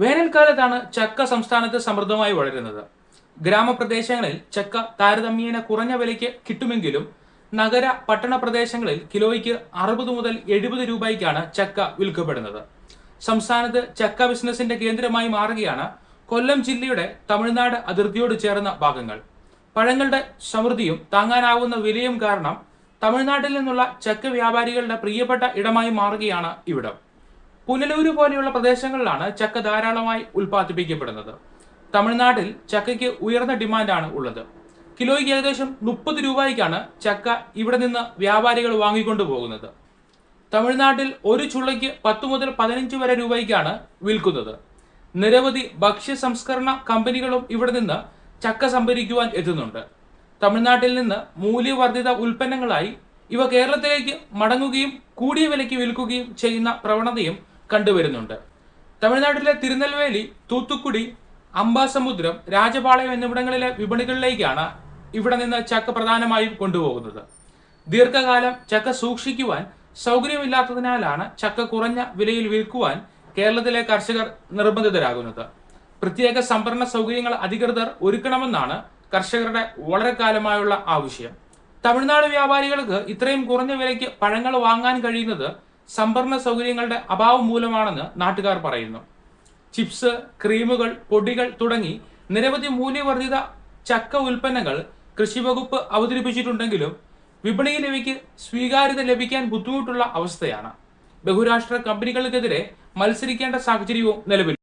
വേനൽക്കാലത്താണ് ചക്ക സംസ്ഥാനത്ത് സമൃദ്ധമായി വളരുന്നത്. ഗ്രാമപ്രദേശങ്ങളിൽ ചക്ക താരതമ്യേന കുറഞ്ഞ വിലയ്ക്ക് കിട്ടുമെങ്കിലും നഗര പട്ടണ പ്രദേശങ്ങളിൽ കിലോയ്ക്ക് അറുപത് മുതൽ എഴുപത് രൂപയ്ക്കാണ് ചക്ക വിൽക്കപ്പെടുന്നത്. സംസ്ഥാനത്ത് ചക്ക ബിസിനസിന്റെ കേന്ദ്രമായി മാറുകയാണ് കൊല്ലം ജില്ലയുടെ തമിഴ്നാട് അതിർത്തിയോട് ചേർന്ന ഭാഗങ്ങൾ. പഴങ്ങളുടെ സമൃദ്ധിയും താങ്ങാനാവുന്ന വിലയും കാരണം തമിഴ്നാട്ടിൽ നിന്നുള്ള ചക്ക വ്യാപാരികളുടെ പ്രിയപ്പെട്ട ഇടമായി മാറുകയാണ് ഇവിടം. പുനലൂര് പോലെയുള്ള പ്രദേശങ്ങളിലാണ് ചക്ക ധാരാളമായി ഉൽപ്പാദിപ്പിക്കപ്പെടുന്നത്. തമിഴ്നാട്ടിൽ ചക്കയ്ക്ക് ഉയർന്ന ഡിമാൻഡാണ് ഉള്ളത്. കിലോയ്ക്ക് ഏകദേശം മുപ്പത് രൂപയ്ക്കാണ് ചക്ക ഇവിടെ നിന്ന് വ്യാപാരികൾ വാങ്ങിക്കൊണ്ടു പോകുന്നത്. തമിഴ്നാട്ടിൽ ഒരു ചുള്ളയ്ക്ക് പത്ത് മുതൽ പതിനഞ്ച് വരെ രൂപയ്ക്കാണ് വിൽക്കുന്നത്. നിരവധി ഭക്ഷ്യ സംസ്കരണ കമ്പനികളും ഇവിടെ നിന്ന് ചക്ക സംഭരിക്കുവാൻ എത്തുന്നുണ്ട്. തമിഴ്നാട്ടിൽ നിന്ന് മൂല്യവർദ്ധിത ഉൽപ്പന്നങ്ങളായി ഇവ കേരളത്തിലേക്ക് മടങ്ങുകയും കൂടിയ വിലയ്ക്ക് വിൽക്കുകയും ചെയ്യുന്ന പ്രവണതയും കണ്ടുവരുന്നുണ്ട്. തമിഴ്നാട്ടിലെ തിരുനെൽവേലി തൂത്തുക്കുടി അംബാസമുദ്രം രാജപാളയം എന്നിവിടങ്ങളിലെ വിപണികളിലേക്കാണ് ഇവിടെ നിന്ന് ചക്ക പ്രധാനമായും കൊണ്ടുപോകുന്നത്. ദീർഘകാലം ചക്ക സൂക്ഷിക്കുവാൻ സൗകര്യമില്ലാത്തതിനാലാണ് ചക്ക കുറഞ്ഞ വിലയിൽ വിൽക്കുവാൻ കേരളത്തിലെ കർഷകർ നിർബന്ധിതരാകുന്നത്. പ്രത്യേക സംഭരണ സൗകര്യങ്ങൾ അധികൃതർ ഒരുക്കണമെന്നാണ് കർഷകരുടെ വളരെ കാലമായുള്ള ആവശ്യം. തമിഴ്നാട് വ്യാപാരികൾക്ക് ഇത്രയും കുറഞ്ഞ വിലയ്ക്ക് പഴങ്ങൾ വാങ്ങാൻ കഴിയുന്നത് സംഭരണ സൗകര്യങ്ങളുടെ അഭാവം മൂലമാണെന്ന് നാട്ടുകാർ പറയുന്നു. ചിപ്സ് ക്രീമുകൾ പൊടികൾ തുടങ്ങി നിരവധി മൂല്യവർദ്ധിത ചക്ക ഉൽപ്പന്നങ്ങൾ കൃഷി വകുപ്പ് അവതരിപ്പിച്ചിട്ടുണ്ടെങ്കിലും വിപണിയിൽ ഇവയ്ക്ക് സ്വീകാര്യത ലഭിക്കാൻ ബുദ്ധിമുട്ടുള്ള അവസ്ഥയാണ്. ബഹുരാഷ്ട്ര കമ്പനികൾക്കെതിരെ മത്സരിക്കേണ്ട സാഹചര്യവും നിലവിൽ